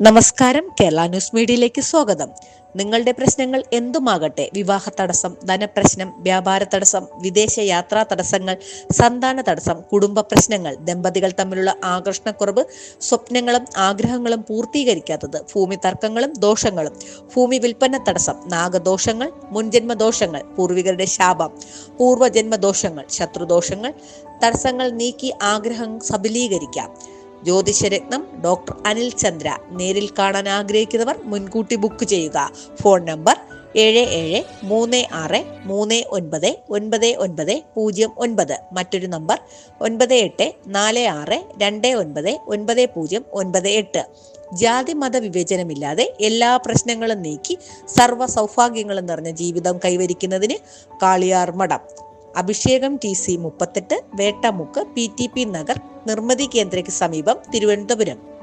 നമസ്കാരം കേരള ന്യൂസ് മീഡിയയിലേക്ക് സ്വാഗതം. നിങ്ങളുടെ പ്രശ്നങ്ങൾ എന്തുമാകട്ടെ? വിവാഹ തടസ്സം ധനപ്രശ്നം വ്യാപാര തടസ്സം വിദേശ യാത്രാ തടസ്സങ്ങൾ സന്താന തടസ്സം കുടുംബ പ്രശ്നങ്ങൾ ദമ്പതികൾ തമ്മിലുള്ള ആകർഷണക്കുറവ് സ്വപ്നങ്ങളും ആഗ്രഹങ്ങളും പൂർത്തീകരിക്കാത്തത് ഭൂമി തർക്കങ്ങളും ദോഷങ്ങളും ഭൂമി വിൽപ്പന തടസ്സം നാഗദോഷങ്ങൾ മുൻജന്മ ദോഷങ്ങൾ പൂർവികരുടെ ശാപം പൂർവജന്മ ദോഷങ്ങൾ ശത്രുദോഷങ്ങൾ തടസ്സങ്ങൾ നീക്കി ആഗ്രഹം സബലീകരിക്കാം. ജ്യോതിഷരത്നം ഡോക്ടർ അനിൽ ചന്ദ്ര. നേരിൽ കാണാൻ ആഗ്രഹിക്കുന്നവർ മുൻകൂട്ടി ബുക്ക് ചെയ്യുക. ഫോൺ നമ്പർ ഏഴ് ഏഴ് മൂന്ന് ആറ് മൂന്ന് ഒൻപത് ഒൻപത് ഒൻപത് പൂജ്യം ഒൻപത്. മറ്റൊരു നമ്പർ ഒൻപത് എട്ട് നാല് ആറ് രണ്ട് ഒൻപത് ഒൻപത് പൂജ്യം ഒൻപത് എട്ട്. ജാതി മത വിവേചനമില്ലാതെ എല്ലാ പ്രശ്നങ്ങളും നീക്കി സർവ സൗഭാഗ്യങ്ങളും നിറഞ്ഞ ജീവിതം കൈവരിക്കുന്നതിന് കാളിയാർ മഠം. അഭിഷേകം ടി സി മുപ്പത്തെട്ട് Vettamukku P T P Nagar നിർമ്മിതി കേന്ദ്രയ്ക്ക് സമീപം തിരുവനന്തപുരം.